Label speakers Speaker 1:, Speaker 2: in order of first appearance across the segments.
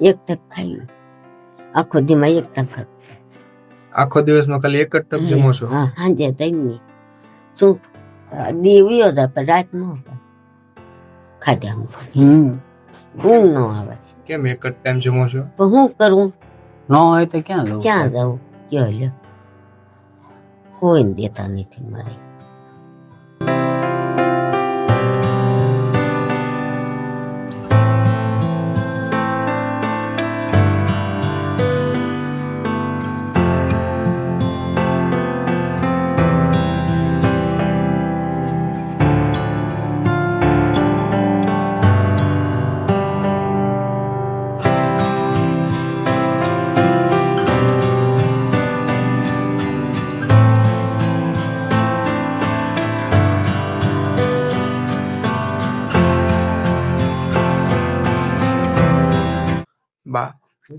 Speaker 1: એક ટક ખાઈ આખો દીમાં એક ટક
Speaker 2: આખો દિવસમાં ખાલી એક જ ટક જમો છો?
Speaker 1: હા સાંજે તઈની શું? દી ઉયો જાય પણ રાત નો ખાધા
Speaker 3: હમ.
Speaker 1: ઊંઘ નો આવે.
Speaker 2: કેમ એક જ ટાઈમ જમો છો?
Speaker 1: પણ હું કરું?
Speaker 3: ન હોય તો ક્યાં જવું
Speaker 1: ક્યાં જાઉં કયો લ્યો. કોઈ દેતા નથી મળે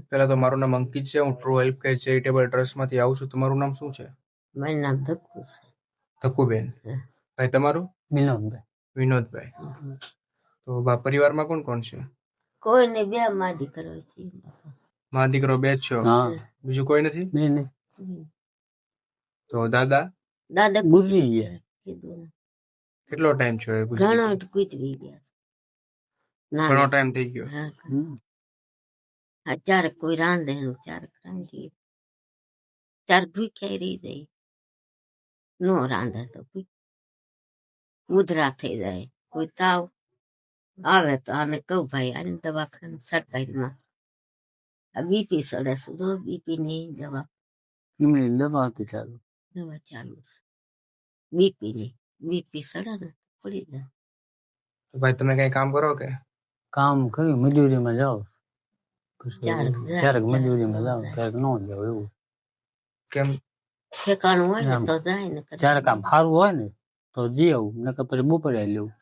Speaker 2: પેલા તો મારું નામ અંકિત છે હું ટ્રુ હેલ્પ કેર ચેરિટેબલ ટ્રસ્ટમાંથી આવું છું. તમારું નામ શું છે?
Speaker 1: મારું નામ ધક્કુ છે.
Speaker 2: ધક્કુબેન.
Speaker 1: હા.
Speaker 2: ભાઈ તમારું?
Speaker 3: વિનોદભાઈ.
Speaker 2: વિનોદભાઈ. તો બા પરિવારમાં કોણ કોણ છે?
Speaker 1: કોઈને બે માં દીકરો છે
Speaker 2: માં દીકરો બે જ છો? બીજું કોઈ નથી? તો દાદા?
Speaker 1: દાદા
Speaker 3: ગુજરી ગયા.
Speaker 2: કેટલો ટાઈમ છે
Speaker 1: ઘણો ગુજરી ગયા
Speaker 2: ઘણો ટાઈમ થઈ ગયો.
Speaker 1: ચારક કોઈ રાંધે ને ચારક રાંધીએ. ચાર ભૂખ્યા રહી જાય. નો રાંધે તો ઉધરા થઈ જાય. કોઈ તાવ આવે તો આને કહું ભાઈ આને દવાખાને સરકારીમાં. આ બીપી સડે છે તો બીપી ની દવા.
Speaker 3: એમની દવા હતી ચાલુ.
Speaker 1: દવા ચાલુ છે. બીપી ની બીપી સડે ને પડી જાય.
Speaker 2: ભાઈ તમે કઈ કામ કરો કે?
Speaker 3: કામ કર્યું મજૂરીમાં જાઓ.
Speaker 1: ક્યારેક
Speaker 3: મજૂરીમાં
Speaker 1: જાય.
Speaker 3: ક્યારેક ન જાઓ એવું
Speaker 2: કેમ
Speaker 1: ઠેકાણું હોય ને. તો જાય ને
Speaker 3: ક્યારેક આમ સારું હોય ને તો જી આવું નકર પછી બપોરે લેવું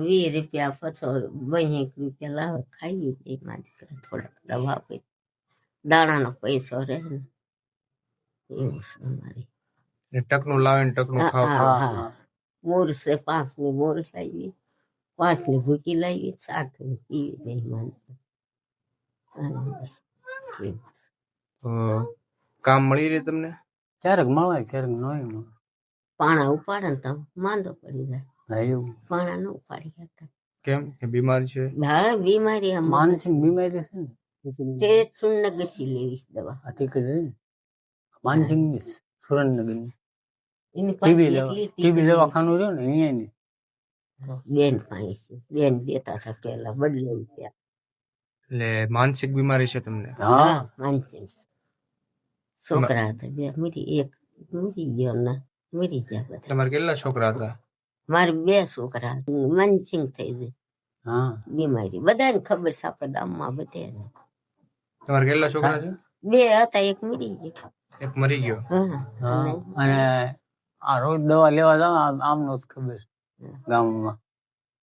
Speaker 1: વીસ રૂપિયા પછો બહેક રૂપિયા લાવે ખાઈ એમાં દીકરા થોડાક દવા આપે દાણાનો પૈસો રહે ને એવું છે અમારી
Speaker 2: ટકનું લાવે ને ટકનું ખાવ
Speaker 1: મોર છે પાંચની મોર લાવી પાંચની ભૂકી લાવી સાતની પીવી મહેમાન હા, બસ. એવું છે.
Speaker 2: તો કામ મળી રહે તમને?
Speaker 3: ક્યારેક મળે ક્યારેક ન મળે.
Speaker 1: પાણા ઉપાડે ને તો માંદો પડી જાય.
Speaker 3: હા એવું.
Speaker 1: પાણા ન ઉપાડી શકતા
Speaker 2: કેમ? કે બીમારી છે?
Speaker 1: હા બીમારી આમ
Speaker 3: માનસિક બીમારી છે ને?
Speaker 1: તે ચૂર્ણ ગસી લેવીશ દવા.
Speaker 3: અતિ કરે ને? માનસિક
Speaker 1: સુરનગરની
Speaker 3: ટીબી દવા ટીબી દવાખાનું રહ્યું ને અહીંયા ની
Speaker 1: બેન પાણી છે બેન દેતા હતા પેલા બદલાઈ ગયા.
Speaker 2: એટલે માનસિક બીમારી છે તમને?
Speaker 3: હા
Speaker 1: માનસિક. છોકરા હતા બે મરી એક મરી ગયો ને મરી ગયા બધા.
Speaker 2: તમારે કેટલા છોકરા હતા?
Speaker 1: મારે બે છોકરા માનસિંગ થઈ જાય
Speaker 3: હા.
Speaker 1: બીમારી. બધાને ખબર છે આપણા ગામમાં બધે
Speaker 2: તમારે કેટલા છોકરા છે?
Speaker 1: બે હતા એક મરી ગયો.
Speaker 2: એક મરી ગયો?
Speaker 1: હા
Speaker 3: હા
Speaker 1: અને
Speaker 3: આ રોજ દવા લેવા જાવ આમ આમનો જ ખબર ગામમાં.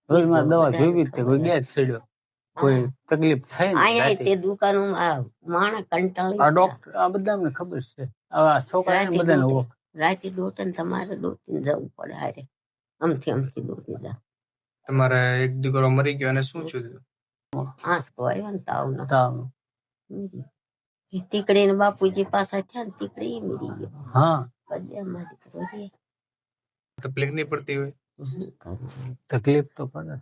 Speaker 3: રોજમાં દવા જોઈવી જ તે કોઈ ગેસ ચડ્યો. કોઈ તકલીફ થાય ને
Speaker 1: તે દુકાનોમાં માણા કંટાળી
Speaker 3: આ ડોક્ટર આ બધાને ખબર છે. આ છોકરા બધાને. ઓળખ.
Speaker 1: રાતે દોતન તમારે દોટીને જવું પડે હારે. અમથી અમથી દોતી જા.
Speaker 2: તમારે એક દીકરો મરી ગયો અને શું થયું?
Speaker 1: આંસકો આવ્યો ને તાવનો.
Speaker 3: તાવ.
Speaker 1: એ તીકડી ને બાપુજી પાછા થયા ને તીકડી ઈ મરી ગયો.
Speaker 3: હા.
Speaker 1: પદ્યામાં દીકરો રે.
Speaker 2: તકલીફ નહીં પડતી હોય?
Speaker 3: તકલીફ તો પડે.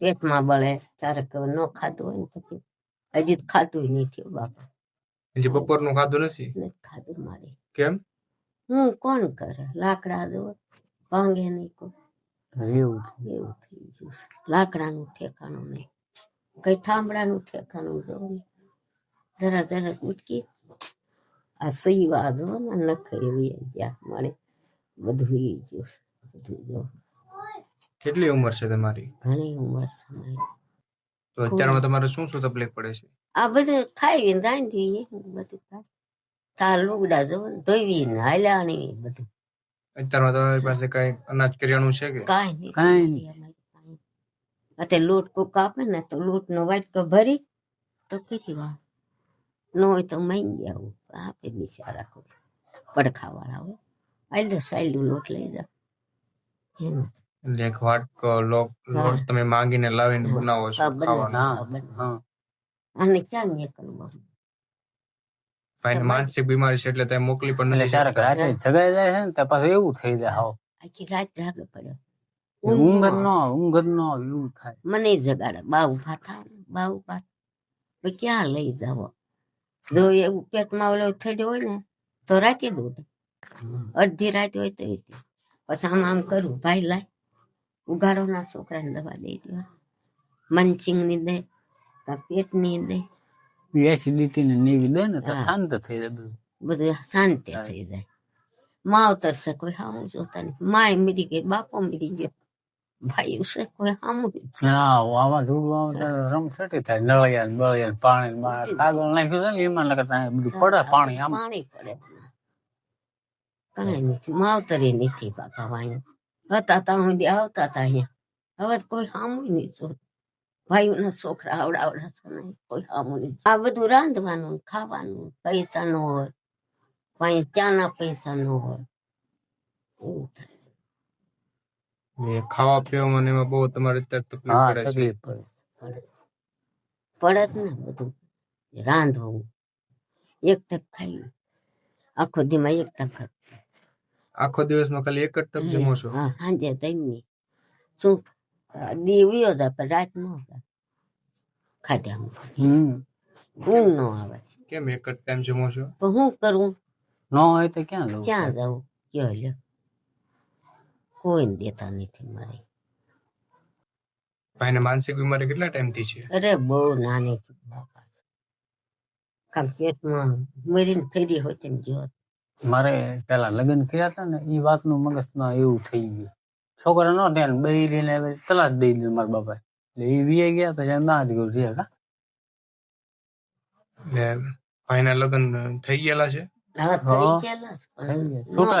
Speaker 1: પેટમાં બળે ત્યારે કે ન ખાધું હોય ને પછી. હજી ખાધું નથી બાપા.
Speaker 2: હજી બપોરનું ખાધું નથી?
Speaker 1: ખાધું મારી.
Speaker 2: કેમ?
Speaker 1: હું કોણ કરે? લાકડા દો ભાંગે નહીં કોઈ.
Speaker 3: એવું
Speaker 1: એવું થઈ ગયું લાકડાનું ઠેકાણું નહીં. કઈ થાંભળાનું ઠેકાણું જો જરા જરા ઉટકી. આ સૈવા જો ને નખ એવી જ્યાં મળે. બધું એ ગયું બધું જો
Speaker 2: કેટલી ઉંમર છે તમારી?
Speaker 1: ઘણી ઉંમર સમાય
Speaker 2: તો અત્યારમાં તમારે શું શું તકલીફ પડે છે?
Speaker 1: આ બધું ખાઈ રાંધીએ બધું ખાય તાર લુગડા જો ને ધોઈને ને બધું.
Speaker 2: અત્યારમાં તમારી પાસે કઈ અનાજ કરિયાણું છે કે?
Speaker 1: કાંઈ નહીં
Speaker 3: કાંઈ
Speaker 1: નહીં અત્યારે લોટ કોક આપે ને તો લોટ નો વાટકો ભરી તો કરી વા ન હોય તો માંગી આવું. આપે બિચારા રાખો પડખા વાળા હોય. આલ્યો સાયલું લોટ લઈ જાવ એમ.
Speaker 2: એટલે એક વાટકો લોટ લોટ તમે માંગીને લાવીને બનાવો છો
Speaker 1: અને ક્યાં મેં કરવું
Speaker 2: માનસિક બીમારી છે એટલે તમે મોકલી પણ
Speaker 3: એટલે
Speaker 2: નથી
Speaker 3: ક્યારેક રાતે જગાઈ જાય છે ને તો પાછું એવું થઈ જાય હાવ.
Speaker 1: આખી રાત જાગે પડે
Speaker 3: ઊંઘ
Speaker 1: ન
Speaker 3: ઊંઘ નો એવું થાય.
Speaker 1: મને જગાડે બા ઊભા થાય બા ઊભા ભાઈ ક્યાં લઈ જાવો? જો એવું પેટમાં ઓલો થયેલો હોય ને તો રાતે દોડે. અડધી રાત હોય તો પછી આમ આમ કરું ભાઈ લાય. ઉગાડો ના છોકરાને દવા દઈ દો. મનસિંગની દે પેટની દે.
Speaker 3: એસિડિટી ને નીવી દે ને તો શાંત થઈ જાય બધું.
Speaker 1: બધું શાંતિ થઈ જાય. માવતર છે કોઈ હામું જોતા નહીં. માય મીરી ગઈ બાપો મીરી ગયો. ભાઈ છે કોઈ.
Speaker 3: હા આમાં ધૂળમાં ત્યારે રમસટી થાય. નળિયા ને બળિયા પાણી કાગળ નાખ્યું છે ને એમાં લગતા બધું પડે પાણી આમ.
Speaker 1: પાણી પડે. કઈ નથી. માવતરે નથી બાપા વાંહે. હતા ત્યાં સુધી આવતા હતા અહીંયા. હવે કોઈ સામું નહીં જોતું. ભાઈઓના છોકરા આવડા આવડા છે ને કોઈ સામું નહીં આ બધું રાંધવાનું ખાવાનું પૈસા ન હોય. ભાઈ ચાના પૈસા ન હોય. એવું થાય.
Speaker 2: ખાવા પીવામાં મને એમાં બહુ તમારે તકલીફ પડે
Speaker 3: પડે
Speaker 1: ને બધું. રાંધવું. એક ટક ખાઈ આખો દીમાં એક ટક.
Speaker 2: આખો દિવસમાં ખાલી એક જ ટક જમો છો?
Speaker 1: હા સાંજે તઈની શું દી ઉયો જાય પણ રાત ન ખાધા
Speaker 3: હમ.
Speaker 1: ઊંઘ ન આવે.
Speaker 2: કેમ એક જ ટાઈમ જમો છો?
Speaker 1: પણ હું કરું?
Speaker 3: ન હોય તો ક્યાં જવું
Speaker 1: ક્યાં જાઉં કયો લ્યો. કોઈને દેતા નથી મારે.
Speaker 2: ભાઈને માનસિક બીમારી કેટલા ટાઈમથી છે?
Speaker 1: અરે બહુ નાની છે બાપા કામ પેટમાં મરીને ફેરી હોય તેમ જો
Speaker 3: મારે પેલા લગ્ન કર્યા હતા ને એ વાતનું મગજમાં એવું થઈ ગયું. છોકરા નો ત્યાં બૈરીને તલાક દઈ દીધું મારા બાપા એટલે એ વીએ ગયા પછી એમ ના જ ગયું રહ્યા કા
Speaker 2: એટલે ભાઈના લગ્ન થઈ ગયેલા છે?
Speaker 1: હા થઈ ગયેલા
Speaker 3: છોકરા.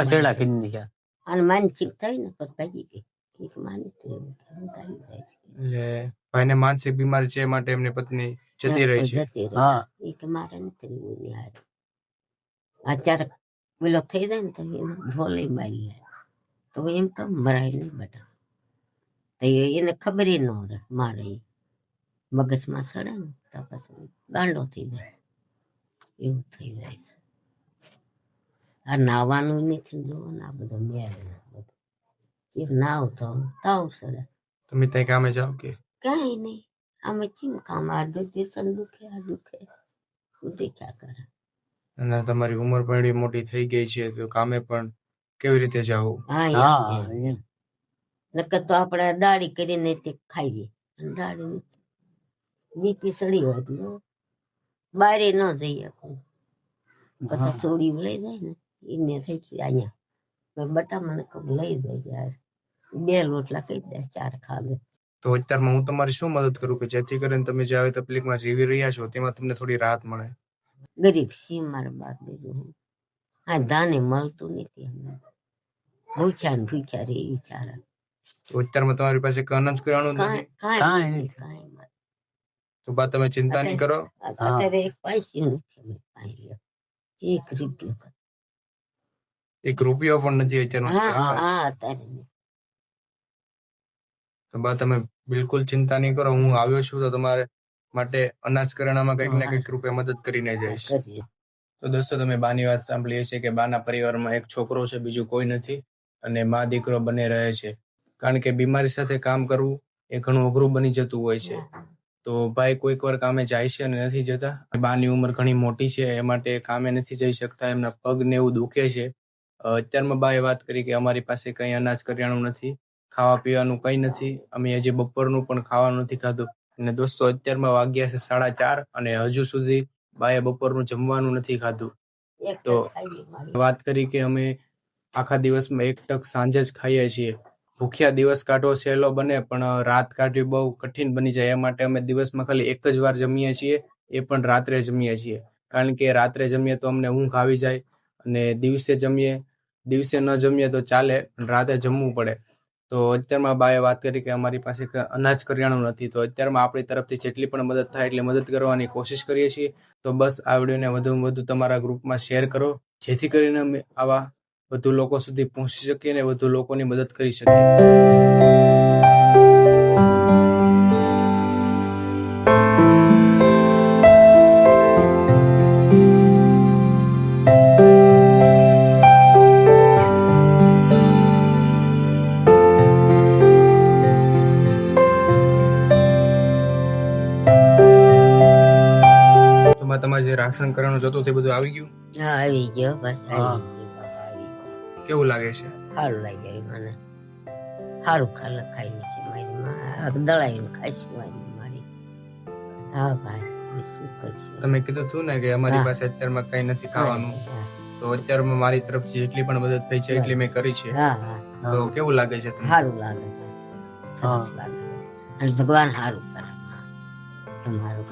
Speaker 3: છેડા ખીન ગયા
Speaker 1: અને માનસિક થઈ ને પછી ભાગી ગઈ.
Speaker 2: એટલે ભાઈને માનસિક બીમારી છે એ માટે એમની પત્ની જતી રહી છે.
Speaker 3: હા.
Speaker 1: એ કે મારે નથી અત્યારે પેલો થઈ જાય ને તો એને ઢોલે બાઈ લે તો એમ કેમ મરાય નહીં બેટા તો એને ખબર ન રહે મારે મગજમાં સડે ને તો પછી ગાંડો થઈ જાય એવું થઈ જાય છે આ નાવાનું નથી જુઓ ને આ બધો મેળ બધું જે નાવ તો તાવ સડે
Speaker 2: તમે ત્યાં કામે જાઓ કે
Speaker 1: કઈ નહીં અમે ચીમ કામ આ દુખે આ દુખે હું દેખ્યા કરે
Speaker 2: અને તમારી ઉંમર પણ એવી મોટી થઈ ગઈ છે તો કામે પણ કેવી રીતે જાવ?
Speaker 1: હા. નકર તો આપણે દાળી કરીને તે ખાઈએ. અને દાઢી બીપી સડી હોય તો બારે ન જઈએ પછી સોડી લઈ જાય ને એને થઈ ગઈ અહીંયા. બટા મને કહું લઈ જાય યાર. બે રોટલા કહી દે ચાર ખાધે
Speaker 2: તો અત્યારમાં હું તમારી શું મદદ કરું કે જેથી કરીને તમે જે આવી તકલીફમાં જીવી રહ્યા છો તેમાં તમને થોડી રાહત મળે?
Speaker 1: ગરીબ સી મારા બાપ બીજું હું આ દાને મળતું નથી અમને. ભૂખ્યા ને ભૂખ્યા રે વિચારા
Speaker 2: તો અત્યારમાં તમારી પાસે કનજ કરવાનું નથી?
Speaker 1: કાંઈ
Speaker 3: કાંઈ
Speaker 1: નથી
Speaker 3: નથી.
Speaker 1: કાંઈ
Speaker 2: તો બા તમે ચિંતા નહીં કરો.
Speaker 1: અત્યારે એક પૈસા નથી અમે પાઈ લ્યો. એક રૂપિયો
Speaker 2: એક રૂપિયો પણ નથી અત્યારમાં
Speaker 1: હા હા અત્યારે
Speaker 2: તો બા તમે બિલકુલ ચિંતા નહીં કરો. હું આવ્યો છું તો તમારે માટે અનાજ કરિયાણામાં કંઈક ને કંઈક રૂપે મદદ કરીને જઈશ તો દોસ્તો તમે બાની વાત સાંભળી છે કે બાના પરિવારમાં એક છોકરો છે બીજું કોઈ નથી અને મા દીકરો બને રહે છે. કારણ કે બીમારી સાથે કામ કરવું એ ઘણું અઘરું બની જતું હોય છે. તો ભાઈ કોઈક વાર કામે જાય છે અને નથી જતા. બાની ઉંમર ઘણી મોટી છે એ માટે કામે નથી જઈ શકતા એમના પગ ને એવું દુખે છે. અત્યારમાં બાએ વાત કરી કે અમારી પાસે કંઈ અનાજ કરિયાણું નથી ખાવા પીવાનું કંઈ નથી અમે હજી બપોરનું પણ ખાવાનું નથી ખાધું. અને દોસ્તો અત્યારમાં વાગ્યા છે સાડા ચાર અને હજુ સુધી બાએ બપોરનું જમવાનું નથી ખાધું. તો વાત કરી કે અમે આખા દિવસમાં એક ટક સાંજે જ ખાઈએ છીએ. ભૂખ્યા દિવસ કાઢવો સહેલો બને પણ રાત કાઢવી બહુ કઠિન બની જાય. એ માટે અમે દિવસમાં ખાલી એક જ વાર જમીએ છીએ એ પણ રાત્રે જમીએ છીએ. કારણ કે રાત્રે જમીએ તો અમને ઊંઘ આવી જાય અને દિવસે જમીએ દિવસે ન જમીએ તો ચાલે પણ રાતે જમવું પડે. તો અત્યારમાં બાએ વાત કરી કે અમારી પાસે અનાજ કરિયાણું નથી. તો અત્યારમાં આપણી તરફથી જેટલી પણ મદદ થાય એટલી મદદ કરવાની કોશિશ કરીએ છીએ. તો બસ આ વિડીયોને વધુમાં વધુ તમારા ગ્રુપમાં શેર કરો. જેથી કરીને અમે આવા વધુ લોકો સુધી પહોંચી શકીએ અને વધુ લોકોની મદદ કરી શકીએ. જે રાશન કરવાનું જતું તે બધું આવી ગયું?
Speaker 1: હા આવી ગયો બસ આવી ગયો આવી ગયો.
Speaker 2: કેવું લાગે છે?
Speaker 1: સારું લાગે મને. સારું ખાલા ખાઈ છે મારી માં. દળાઈને ખાઈશું મારી મારી. હા ભાઈ શું કરશું?
Speaker 2: તમે કીધું હતું ને કે અમારી પાસે અત્યારમાં કઈ નથી ખાવાનું. તો અત્યારમાં મારી તરફથી જેટલી પણ મદદ થઈ છે એટલી મેં કરી છે.
Speaker 1: હા હા.
Speaker 2: તો કેવું લાગે છે તમને?
Speaker 1: સારું લાગે સરસ લાગે અને ભગવાન સારું કરે તમારું